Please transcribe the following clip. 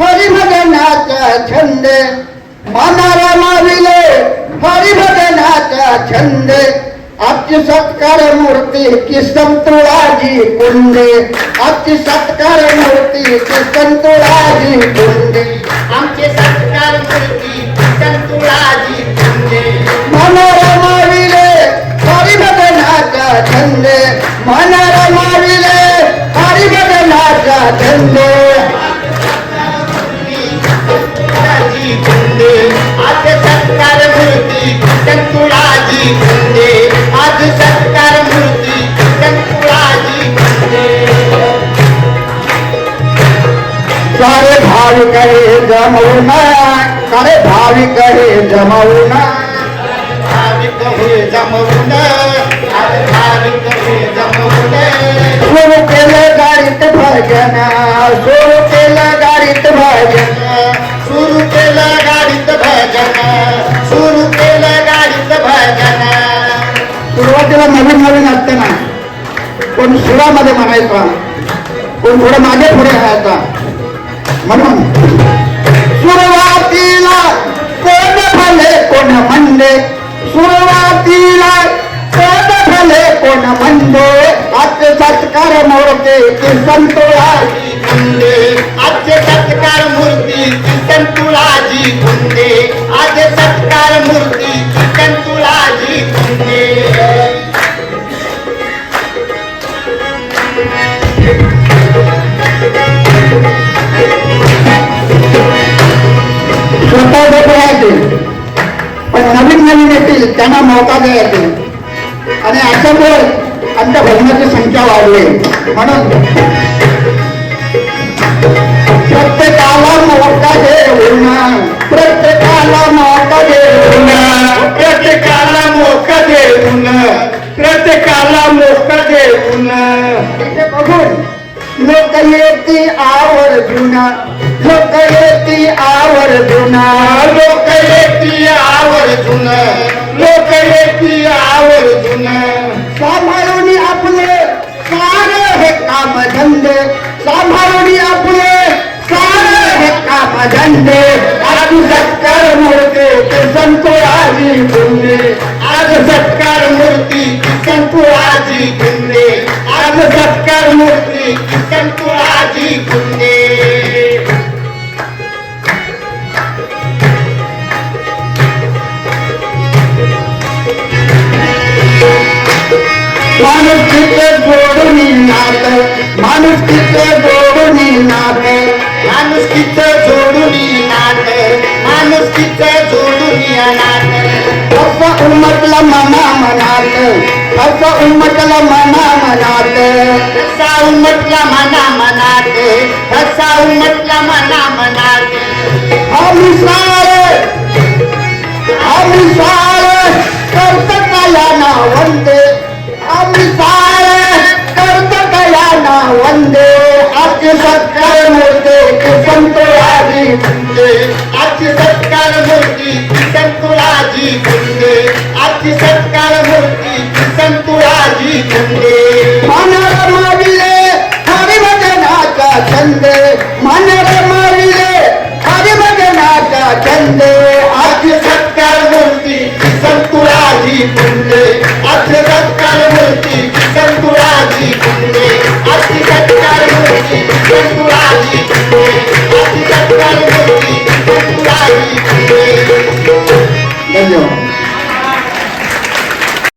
हरिभजनाचा छंद. मनोर माविले हरिभजनाचा छंद. आजची सत्कार मूर्ती की संतुळाजी कुंडे. आजची सत्कार मूर्ती की संतुळाजी कुंडे. आमचे सत्कार मूर्ती संतुळाजी संतुळाजी कुंडे आज सत्कार मूर्ती संतुळाजी कुंडे आज सत्कार मूर्ती संतुळाजी कुंडे सारे भाविक हे जमवून सारे भाविक हे जमवून भाविक हे जमवून भाविक हे जमवून भजन सुरू केलं गाडीत भजन सुरू केलं गाडीत भजन सुरू केलं गाडीत भजन. सुरुवातीला नवीन नवीन असताना कोण सुरामध्ये म्हणायचा कोण थोडं मागे पुढे राहायचा. म्हणून सत्कार मोडते ते संतोळाची कुंडे आजचे सत्कार मूर्ती संतुळाजी कुंडे आजे सत्कार मूर्ती संतुळाजी कुंडे स्वतः लोक राहतील पण नवीन नवीन येतील त्यांना मौका द्या द्यायचे आणि अशामुळे आमच्या भजनाची संख्या वाढली. म्हणून प्रत्येकाला मौका देऊन प्रत्येकाला मौका देऊन प्रत्येकाला मोका देऊन प्रत्येकाला मोका देऊन. इथे बघून लोक येती आवर्जून लोक येती आवर्जून. हे आज सत्कार मूर्ती संतो आजी गुंडे आज सत्कार मूर्ती आजी कुंडे आज सत्कार मूर्ती आजी कुंडे माणूस तिथे जोडून नात माणूस तिथे जोडून नात माणूस तिथे उमटलं मना मनात असं उमटलं मना मनात कसा उमटला मना मनात कसा उमटला मना मनात आम्ही सारे आम्ही सारे कर्तकया ना सरकार मूर्ति संतुराजी चंदे। मन रमाविले हरि भजनाचा छंदे मन रमाविले हरि भजनाचा छंदे आज सत्कार मूर्ती संतुराजी चंदे। आज सत्कार मूर्ती